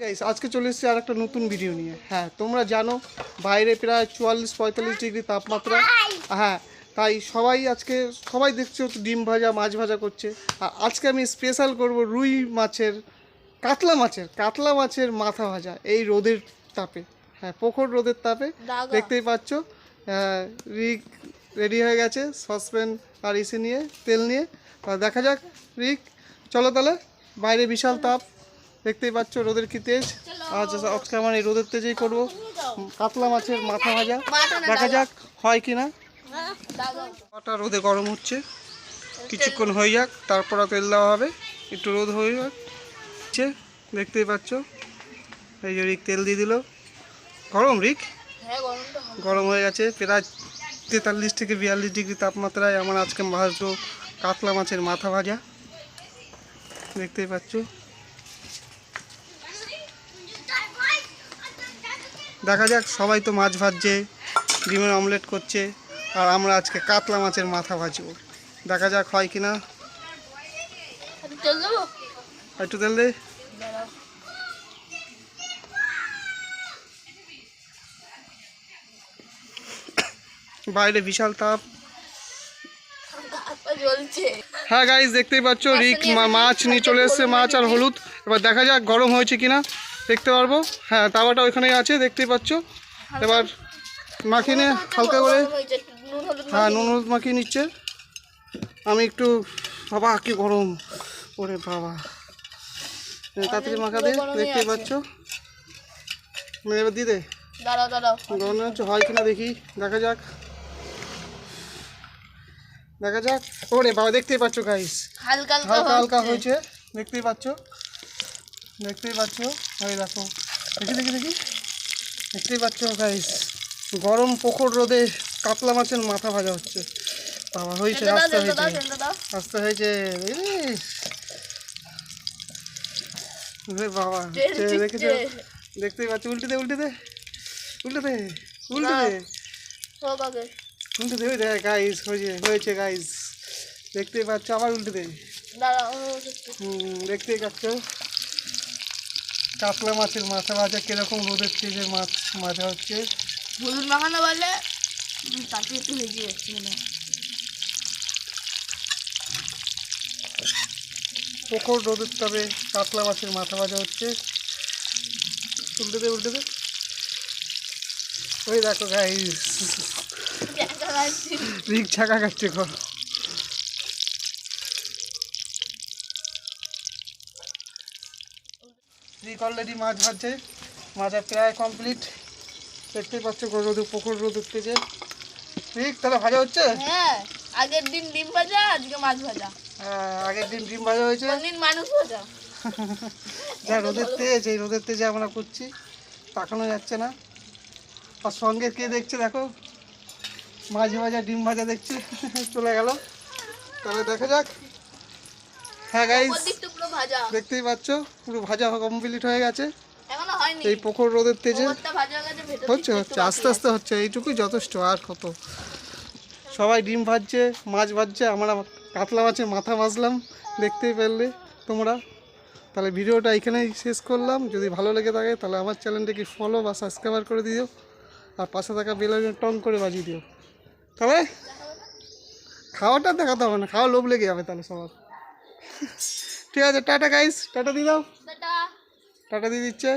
Guys আজকে চলে এসেছি আর একটা নতুন ভিডিও নিয়ে। হ্যাঁ তোমরা জানো বাইরে প্রায় চুয়াল্লিশ পঁয়তাল্লিশ ডিগ্রি তাপমাত্রা। হ্যাঁ তাই সবাই আজকে সবাই দেখছ ডিম ভাজা মাছ ভাজা করছে। আর আজকে আমি স্পেশাল করব রুই মাছের কাতলা মাছের কাতলা মাছের মাথা ভাজা এই রোদের তাপে। হ্যাঁ প্রখর রোদের তাপে। দেখতেই পাচ্ছ রিক রেডি হয়ে গেছে সসপ্যান আর ইসে নিয়ে তেল নিয়ে। দেখা যাক রিক চলো তাহলে বাইরে বিশাল তাপ। দেখতেই পাচ্ছ রোদের কি তেজ? আজ আজকে আমার এই রোদের তেজেই করব। কাতলা মাছের মাথা ভাজা। দেখা যাক হয় কি না? দাদা। কটা রোদে গরম হচ্ছে? কিছুক্ষণ হয়ে যাক তারপর তেল দেওয়া হবে। একটু রোদ হয়ে যাক। দেখতেই পাচ্ছ। এই যে রিক তেল দিয়ে দিল। গরম রিক? হ্যাঁ গরম হয়ে গেছে। প্রায় তেতাল্লিশ থেকে বিয়াল্লিশ ডিগ্রি তাপমাত্রায় আমার আজকে ভাজবো কাতলা মাছের মাথা ভাজা। দেখতেই পাচ্ছ। দেখা যাক সবাই তো মাছ ভাজছে ডিমের অমলেট করছে আর আমরা আজকে কাতলা মাছের মাথা ভাজবো। দেখা যাক হয় কি না একটু তেল দে। বাইরে বিশাল তাপ। হ্যাঁ গাইজ দেখতেই পাচ্ছ রিক মাছ নিয়ে চলে এসছে মাছ আর হলুদ। এবার দেখা যাক গরম হয়েছে কিনা। দেখতে পারব। হ্যাঁ তাওয়াটা ওইখানেই আছে দেখতেই পাচ্ছ। এবার মাখিয়ে নিয়ে হালকা করে হ্যাঁ নুন হলুদ মাখিয়ে নিচ্ছে। আমি একটু বাবা কি গরম। ওরে বাবা। তাড়াতাড়ি মাখা দে আছে। পাচ্ছ। এবার দিয়ে দে। দাঁড়াও দাঁড়াও। গরম হচ্ছে হয় কিনা দেখি দেখা যাক। দেখা যাক। ওরে বাবা দেখতেই পাচ্ছ গাইস হালকা হালকা হয়েছে দেখতেই পাচ্ছ। দেখতেই পাচ্ছ? ওই দেখো। দেখি দেখি দেখি। দেখতেই পাচ্ছ গাইস গরম পোখর রোদে কাতলা মাছের মাথা ভাজা হচ্ছে। বাবা হয়েছে দাও হয়েছে। রাস্তা হয়েছে। বাবা দেখেছ। দেখতেই পাচ্ছ উল্টে দে উল্টে দে উল্টে দে উল্টে দে উল্টে দে দেখ গাইস হয়েছে হয়েছে গাইস দেখতেই পাচ্ছ আবার উল্টে দে দেখতেই পাচ্ছ। কাতলা মাছের মাথা ভাজা কীরকম রোদের তেজে মাছ ভাজা হচ্ছে হলুদ মাখানো বলে তাতে একটু ভেজে যাচ্ছে মনে হয়। রোদের তবে কাতলা মাছের মাথা ভাজা হচ্ছে উল্টে দে উল্টে দে ওই দেখো গাইস দেখা যাচ্ছে। রিক ছাকা কাটছে ঘর রিক অলরেডি মাছ ভাজছে। মাছা প্রায় কমপ্লিট দেখতেই পাচ্ছ রোদে পুকুর রোদ উঠতেছে। রিক তাহলে ভাজা হচ্ছে? হ্যাঁ আগের দিন ডিম ভাজা আজকে মাছ ভাজা। হ্যাঁ, আগের দিন ডিম ভাজা হয়েছে। কোনদিন মানুষ ভাজা। যা রোদের তেজ এই রোদের তেজে আমরা করছি। তাকানো যাচ্ছে না। আর সঙ্গে কে দেখছে দেখো? মাছ ভাজা ডিম ভাজা দেখছি। চলে গেল। তাহলে দেখা যাক। হ্যাঁ গাইস প্রত্যেকটা পুরো ভাজা। দেখতেই পাচ্ছ পুরো ভাজা কমপ্লিট হয়ে গেছে। এখনও হয়নি। এই প্রখর রোদের তেজে। হচ্ছে হচ্ছে আস্তে আস্তে হচ্ছে এইটুকুই যথেষ্ট আর কত। সবাই ডিম ভাজছে মাছ ভাজছে আমরা কাতলা মাছের মাথা ভাজলাম দেখতেই পেলে তোমরা। তাহলে ভিডিওটা এখানেই শেষ করলাম। যদি ভালো লেগে থাকে তাহলে আমার চ্যানেলটাকে ফলো বা সাবস্ক্রাইবার করে দিও। আর পাশে থাকা বেল আইকন টং করে বাজিয়ে দিও। তবে খাওয়াটা দেখাতে হবে না খাওয়া লোভ লেগে যাবে তাহলে সবার। ঠিক আছে টাটা গাইস টাটা দিয়ে দাও। টাটা। দিয়ে দিচ্ছে।